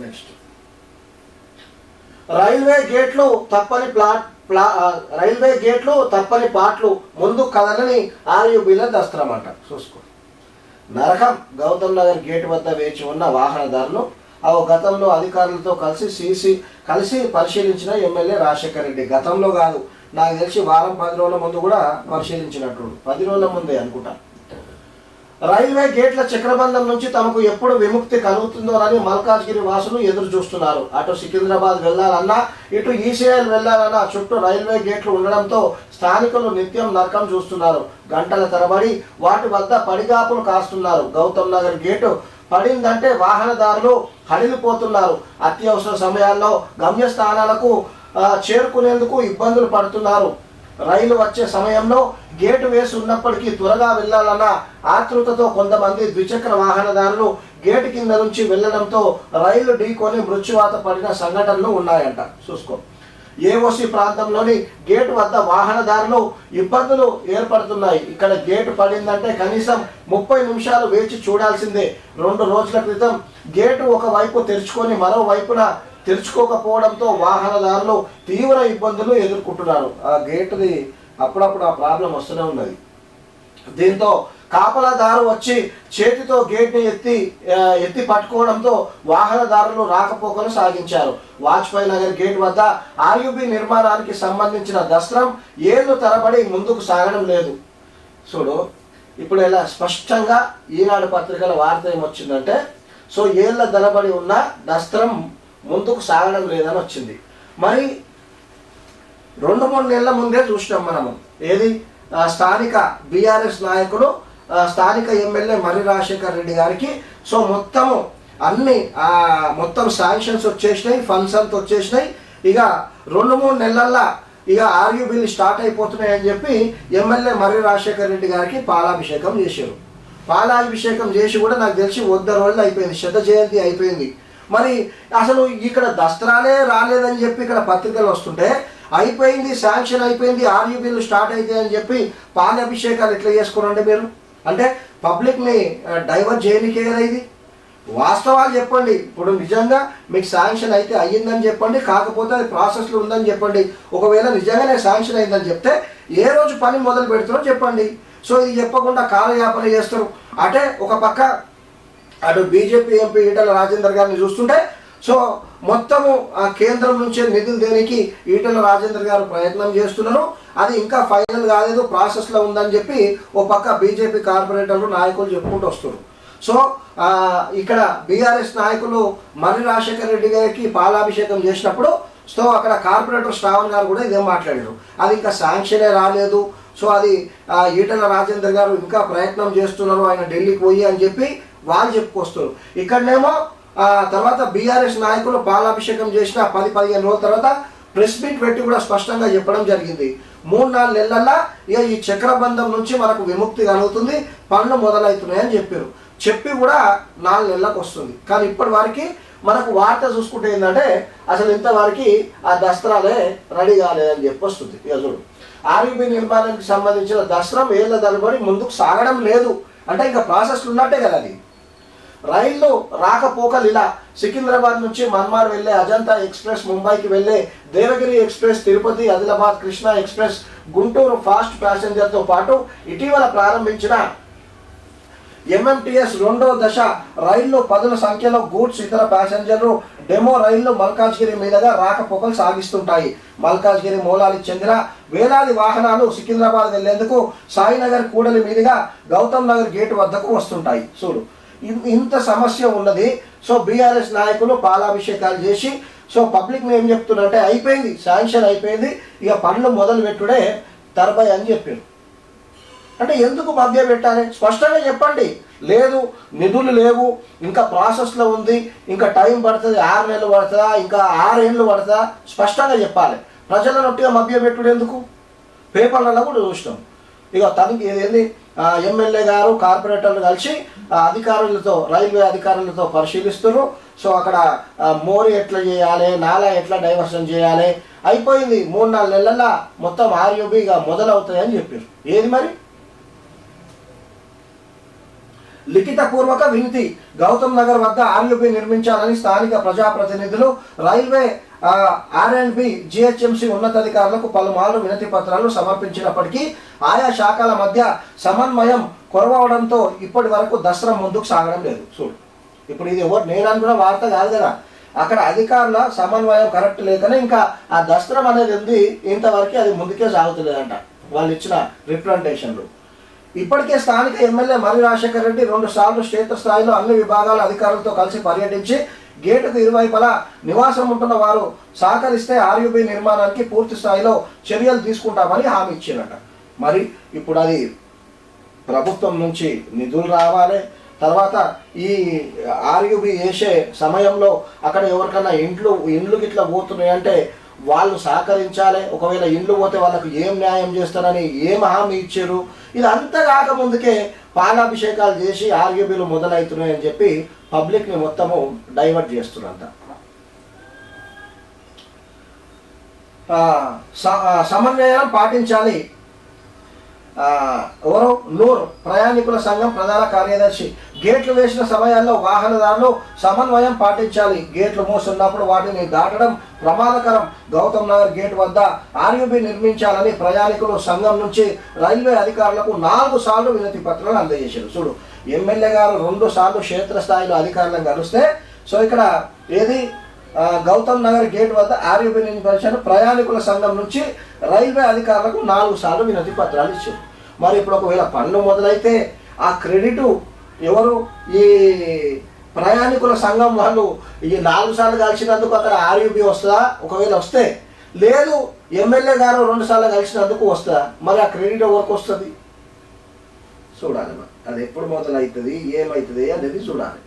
Next railway గేట్లు తప్పని plot ప్లా రైల్వే గేట్లు తప్పని పాటలు ముందు కదలని ఆర్యుబీల దస్త్రమంట చూసుకో. నరకం గౌతమ్ నగర్ గేట్ వద్ద వేచి ఉన్న వాహనదారులు ఆ గతంలో అధికారులతో కలిసి సీసీ కలిసి పరిశీలించిన ఎమ్మెల్యే రాజశేఖర రెడ్డి. గతంలో కాదు. నాకు తెలిసి వారం పది రోజుల ముందు కూడా పరిశీలించినట్టు పది రోజుల ముందే అనుకుంటా. రైల్వే గేట్ల చక్రబంధం నుంచి తమకు ఎప్పుడు విముక్తి కలుగుతుందోనని మల్కాజ్గిరి వాసులు ఎదురు చూస్తున్నారు. అటు సికింద్రాబాద్ వెళ్ళాలన్నా ఇటు ఈసీఐలు వెళ్ళాలన్నా చుట్టూ రైల్వే గేట్లు ఉండడంతో స్థానికులు నిత్యం నరకం చూస్తున్నారు. గంటల తరబడి వాటి వద్ద పడిగాపులు కాస్తున్నారు. గౌతమ్ నగర్ గేటు పడిందంటే వాహనదారులు హడిలిపోతున్నారు. అత్యవసర సమయాల్లో గమ్యస్థానాలకు చేరుకునేందుకు ఇబ్బందులు పడుతున్నారు. రైలు వచ్చే సమయంలో గేటు వేసి ఉన్నప్పటికీ త్వరగా వెళ్ళాలన్న ఆతృతతో కొంతమంది ద్విచక్ర వాహనదారులు గేటు కింద నుంచి వెళ్ళడంతో రైలు ఢీకొని మృత్యువాత పడిన సంఘటనలు ఉన్నాయంట. చూసుకో. ఏఓసి ప్రాంతంలోని గేటు వద్ద వాహనదారులు ఇబ్బందులు ఏర్పడుతున్నాయి. ఇక్కడ గేటు పడిందంటే కనీసం ముప్పై నిమిషాలు వేచి చూడాల్సిందే. రెండు రోజుల క్రితం గేటు ఒక వైపు తెరుచుకొని మరోవైపున తెరుచుకోకపోవడంతో వాహనదారులు తీవ్ర ఇబ్బందులు ఎదుర్కొంటున్నారు. ఆ గేటుది అప్పుడప్పుడు ఆ ప్రాబ్లం వస్తూనే ఉన్నది. దీంతో కాపలాదారు వచ్చి చేతితో గేట్ని ఎత్తి ఎత్తి పట్టుకోవడంతో వాహనదారులు రాకపోకలు సాగించారు. వాజ్పేయి నగర్ గేట్ వద్ద ఆర్యుబి నిర్మాణానికి సంబంధించిన దస్త్రం ఏళ్ళు తరబడి ముందుకు సాగడం లేదు. చూడు ఇప్పుడు ఇలా స్పష్టంగా ఈనాడు పత్రికల వార్త ఏమొచ్చిందంటే సో ఏళ్ళ తరబడి ఉన్న దస్త్రం ముందుకు సాగడం లేదని వచ్చింది. మరి రెండు మూడు నెలల ముందే చూసినాం మనము. ఏది? స్థానిక బీఆర్ఎస్ నాయకుడు స్థానిక ఎమ్మెల్యే మర్రి రాజశేఖర్ రెడ్డి గారికి. సో మొత్తము అన్ని మొత్తం శాంక్షన్స్ వచ్చేసినాయి ఫండ్స్ అంతా వచ్చేసినాయి. ఇక రెండు మూడు నెలల్లో ఇక ఆర్యూ బిల్లు స్టార్ట్ అయిపోతున్నాయి అని చెప్పి ఎమ్మెల్యే మర్రి రాజశేఖర్ రెడ్డి గారికి పాలాభిషేకం చేశారు. పాలాభిషేకం చేసి కూడా నాకు తెలిసి వద్ద రోజులు అయిపోయింది. శత జయంతి అయిపోయింది. మరి అసలు ఇక్కడ దసరాలే రాలేదని చెప్పి ఇక్కడ పత్రికలు వస్తుంటే అయిపోయింది శాంక్షన్ అయిపోయింది ఆర్యూ బిల్లు స్టార్ట్ అయితే అని చెప్పి పాలాభిషేకాలు ఎట్లా చేసుకోరండి మీరు? అంటే పబ్లిక్ని డైవర్ట్ చేయనికే కదా ఇది. వాస్తవాలు చెప్పండి. ఇప్పుడు నిజంగా మీకు శాంక్షన్ అయితే అయ్యిందని చెప్పండి కాకపోతే అది ప్రాసెస్లో ఉందని చెప్పండి. ఒకవేళ నిజంగానే శాంక్షన్ అయిందని చెప్తే ఏ రోజు పని మొదలు పెడుతున్నారో చెప్పండి. సో ఇది చెప్పకుండా కాలయాపన చేస్తారు. అంటే ఒక పక్క అటు బీజేపీ ఎంపీ ఈటల రాజేందర్ గారిని చూస్తుంటే సో మొత్తము ఆ కేంద్రం నుంచే నిధులు దేనికి ఈటల రాజేందర్ గారు ప్రయత్నం చేస్తున్నారు. అది ఇంకా ఫైనల్ కాలేదు ప్రాసెస్లో ఉందని చెప్పి ఓ పక్క బీజేపీ కార్పొరేటర్లు నాయకులు చెప్పుకుంటూ వస్తున్నారు. సో ఇక్కడ బీఆర్ఎస్ నాయకులు మర్రి రాజశేఖర రెడ్డి గారికి పాలాభిషేకం చేసినప్పుడు సో అక్కడ కార్పొరేటర్ శ్రావణ్ గారు కూడా ఇదే మాట్లాడారు. అది ఇంకా శాంక్షనే రాలేదు. సో అది ఈటల రాజేందర్ గారు ఇంకా ప్రయత్నం చేస్తున్నారు ఆయన ఢిల్లీకి పోయి అని చెప్పి వాళ్ళు చెప్పుకొస్తారు. ఇక్కడనేమో తర్వాత బీఆర్ఎస్ నాయకులు పాలాభిషేకం చేసిన పది పదిహేను రోజుల తర్వాత ప్రెస్ మీట్ పెట్టి కూడా స్పష్టంగా చెప్పడం జరిగింది. మూడు నాలుగు నెలల్లో ఇక ఈ చక్రబంధం నుంచి మనకు విముక్తి కలుగుతుంది పనులు మొదలవుతున్నాయని చెప్పారు. చెప్పి కూడా నాలుగు నెలలకు వస్తుంది. కానీ ఇప్పటి వారికి మనకు వార్త చూసుకుంటే ఏంటంటే అసలు ఇంతవరకు ఆ దసరాలే రెడీ కాలేదని చెప్పి వస్తుంది. ఇక చూడు. ఆర్యూబీ నిర్మాణానికి సంబంధించిన దసరా ఏళ్ళ తరబడి ముందుకు సాగడం లేదు. అంటే ఇంకా ప్రాసెస్లు ఉన్నట్టే కదా అది. రైళ్ళు రాకపోకలు ఇలా సికింద్రాబాద్ నుంచి మన్మార్ వెళ్ళే అజంతా ఎక్స్ప్రెస్ ముంబైకి వెళ్ళే Devagiri express Tirupati Adilabad Krishna express Guntur fast ప్యాసింజర్తో పాటు ఇటీవల ప్రారంభించిన ఎంఎంటీఎస్ రెండో దశ రైళ్ళు పదుల సంఖ్యలో గూడ్స్ ఇతర ప్యాసింజర్లు డెమో రైళ్ళు మల్కాజ్గిరి మీదుగా రాకపోకలు సాగిస్తుంటాయి. మల్కాజ్గిరి మూలానికి చెందిన వేలాది వాహనాలు సికింద్రాబాద్ వెళ్ళేందుకు సాయినగర్ కూడలి మీదుగా గౌతమ్ నగర్ గేటు వద్దకు వస్తుంటాయి. చూడు. ఇంత సమస్య ఉన్నది. సో బీఆర్ఎస్ నాయకులు పాలాభిషేకాలు చేసి సో పబ్లిక్ ఏం చెప్తున్నారంటే అయిపోయింది శాంక్షన్ అయిపోయింది ఇక పనులు మొదలు పెట్టుడే తరబై అని చెప్పారు. అంటే ఎందుకు మధ్య పెట్టాలి? స్పష్టంగా చెప్పండి. లేదు నిధులు లేవు ఇంకా ప్రాసెస్లో ఉంది ఇంకా టైం పడుతుంది ఆరు నెలలు పడుతుందా ఇంకా ఆరు ఏళ్ళు పడుతుందా? స్పష్టంగా చెప్పాలి. ప్రజల నొట్టిగా మధ్య పెట్టుడు ఎందుకు? పేపర్లలో కూడా చూసినాం. ఇక తనకి ఏంది ఎమ్మెల్యే గారు కార్పొరేటర్లు కలిసి అధికారులతో రైల్వే అధికారులతో పరిశీలిస్తున్నారు సో అక్కడ మోరి ఎట్లా చేయాలి నాలా ఎట్లా డైవర్షన్ చేయాలి అయిపోయింది. మూడు నాలుగు నెలల్లో మొత్తం ఆర్యూబీ ఇక అని చెప్పారు ఏది మరి? లిఖితపూర్వక వినతి. గౌతమ్ నగర్ వద్ద ఆర్యుబి నిర్మించాలని స్థానిక ప్రజాప్రతినిధులు railway R and B GHMC ఉన్నతాధికారులకు పలుమార్లు వినతి పత్రాలు సమర్పించినప్పటికీ ఆయా శాఖల మధ్య సమన్వయం కొరవడంతో ఇప్పటి వరకు దసరా ముందుకు సాగడం లేదు. చూడు. ఇప్పుడు ఇది ఎవరు నేను అనుకున్న వార్త కాదు కదా. అక్కడ అధికారుల సమన్వయం కరెక్ట్ లేకనే ఇంకా ఆ దస్త్రం అనేది ఉంది. ఇంతవరకు అది ముందుకే సాగుతలేదంట. వాళ్ళు ఇచ్చిన రిప్రజెంటేషన్లు ఇప్పటికే స్థానిక ఎమ్మెల్యే మర్రి రాజశేఖర రెడ్డి రెండు సార్లు క్షేత్రస్థాయిలో అన్ని విభాగాల అధికారులతో కలిసి పర్యటించి గేటుకు ఇరువైపులా నివాసం ఉంటున్న వారు సహకరిస్తే ఆర్యుబి నిర్మాణానికి పూర్తి స్థాయిలో చర్యలు తీసుకుంటామని హామీ ఇచ్చారట మరి ఇప్పుడు అది ప్రభుత్వం నుంచి నిధులు రావాలి. తర్వాత ఈ ఆర్యుబి వేసే సమయంలో అక్కడ ఎవరికన్నా ఇండ్లు ఇండ్లు గిట్లా పోతున్నాయంటే వాళ్ళు సహకరించాలి. ఒకవేళ ఇండ్లు పోతే వాళ్ళకు ఏం న్యాయం చేస్తారని ఏం హామీ ఇచ్చారు? ఇది అంతా కాకముందుకే పాలాభిషేకాలు చేసి ఆర్యుబీలు మొదలవుతున్నాయని చెప్పి పబ్లిక్ని మొత్తము డైవర్ట్ చేస్తున్నారంట స- సమన్వయం పాటించాలి. ఎవరో నూర్ ప్రయాణికుల సంఘం ప్రధాన కార్యదర్శి. గేట్లు వేసిన సమయాల్లో వాహనదారులు సమన్వయం పాటించాలి. గేట్లు మూసున్నప్పుడు వాటిని దాటడం ప్రమాదకరం. గౌతమ్ నగర్ గేట్ వద్ద ఆర్యుబి నిర్మించాలని ప్రయాణికులు సంఘం నుంచి రైల్వే అధికారులకు నాలుగు సార్లు వినతి పత్రాలు అందజేశారు. చూడు ఎమ్మెల్యే గారు రెండు సార్లు క్షేత్రస్థాయిలో అధికారులను కలిస్తే సో ఇక్కడ ఏది గౌతమ్ నగర్ గేట్ వద్ద ఆర్యుబి నిర్మించారు ప్రయాణికుల సంఘం నుంచి రైల్వే అధికారులకు నాలుగు సార్లు వినతి పత్రాలు ఇచ్చారు. మరి ఇప్పుడు ఒకవేళ పనులు మొదలైతే ఆ క్రెడిట్ ఎవరు? ఈ ప్రయాణికుల సంఘం వాళ్ళు ఈ నాలుగు సార్లు కలిసినందుకు అక్కడ ఆర్యుబి వస్తుందా? ఒకవేళ వస్తే. లేదు ఎమ్మెల్యే గారు రెండు సార్లు కలిసినందుకు వస్తుందా? మరి ఆ క్రెడిట్ ఎవరికి వస్తుంది? చూడాలి అది ఎప్పుడు మొదలవుతుంది ఏమవుతుంది అనేది చూడాలి.